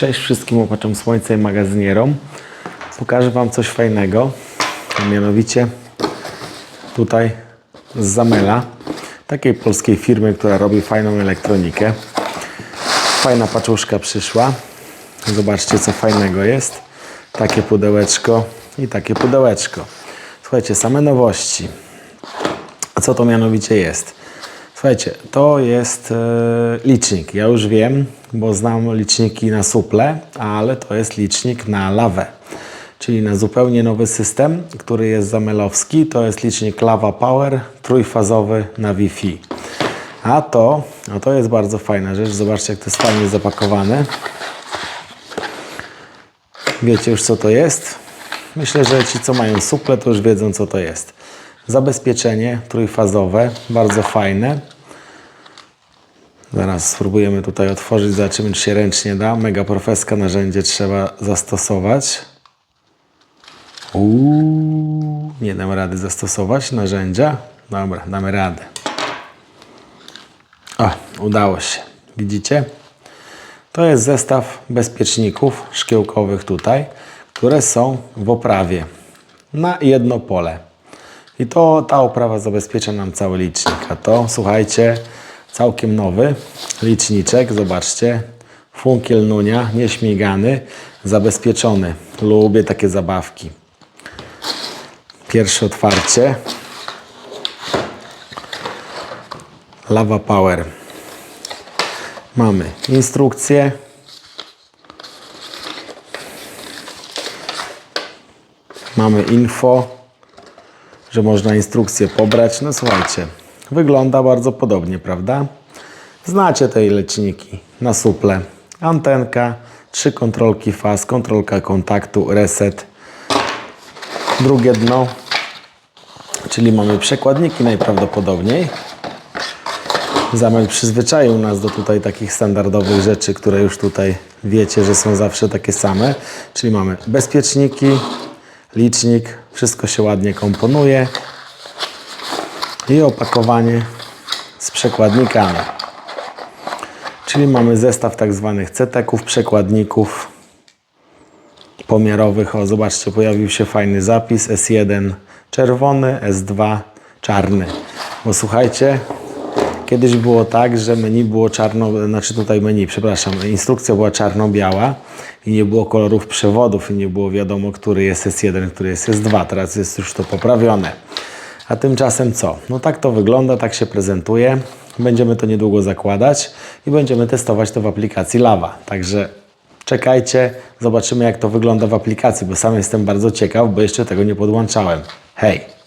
Cześć wszystkim opaczom słońca i magazynierom. Pokażę Wam coś fajnego, a mianowicie tutaj z Zamela, takiej polskiej firmy, która robi fajną elektronikę. Fajna paczuszka przyszła. Zobaczcie, co fajnego jest. Takie pudełeczko i takie pudełeczko. Słuchajcie, same nowości. Co to mianowicie jest? Słuchajcie, to jest e, licznik. Ja już wiem, bo znam liczniki na suple, ale to jest licznik na lawę. Czyli na zupełnie nowy system, który jest zamelowski. To jest licznik Lava Power trójfazowy na Wi-Fi. A to, a to jest bardzo fajna rzecz. Zobaczcie, jak to jest fajnie zapakowane. Wiecie już, co to jest? Myślę, że ci, co mają suple, to już wiedzą, co to jest. Zabezpieczenie trójfazowe, bardzo fajne. Zaraz spróbujemy tutaj otworzyć, zobaczymy, czy się ręcznie da. Mega profeska narzędzie trzeba zastosować. Uuu, nie dam rady zastosować narzędzia. Dobra, damy radę. O, udało się. Widzicie? To jest zestaw bezpieczników szkiełkowych tutaj, które są w oprawie na jedno pole. I to ta oprawa zabezpiecza nam cały licznik. A to, słuchajcie, całkiem nowy liczniczek. Zobaczcie. Funkiel Nunia, nieśmigany, zabezpieczony. Lubię takie zabawki. Pierwsze otwarcie. Lava Power. Mamy instrukcję. Mamy info, że można instrukcję pobrać. No słuchajcie, wygląda bardzo podobnie, prawda? Znacie te leczniki na suple. Antenka, trzy kontrolki faz, kontrolka kontaktu, reset. Drugie dno, czyli mamy przekładniki najprawdopodobniej. Zamel przyzwyczaił nas do tutaj takich standardowych rzeczy, które już tutaj wiecie, że są zawsze takie same. Czyli mamy bezpieczniki, licznik, wszystko się ładnie komponuje i opakowanie z przekładnikami. Czyli mamy zestaw tak zwanych ceteków, przekładników pomiarowych. O, zobaczcie, pojawił się fajny zapis S1 czerwony, S2 czarny. Bo słuchajcie, Kiedyś było tak, że menu było czarno, znaczy tutaj menu, przepraszam, instrukcja była czarno-biała i nie było kolorów przewodów i nie było wiadomo, który jest S1, który jest S2. Teraz jest już to poprawione. A tymczasem co? No tak to wygląda, tak się prezentuje. Będziemy to niedługo zakładać i będziemy testować to w aplikacji Lava. Także czekajcie, zobaczymy jak to wygląda w aplikacji, bo sam jestem bardzo ciekaw, bo jeszcze tego nie podłączałem. Hej!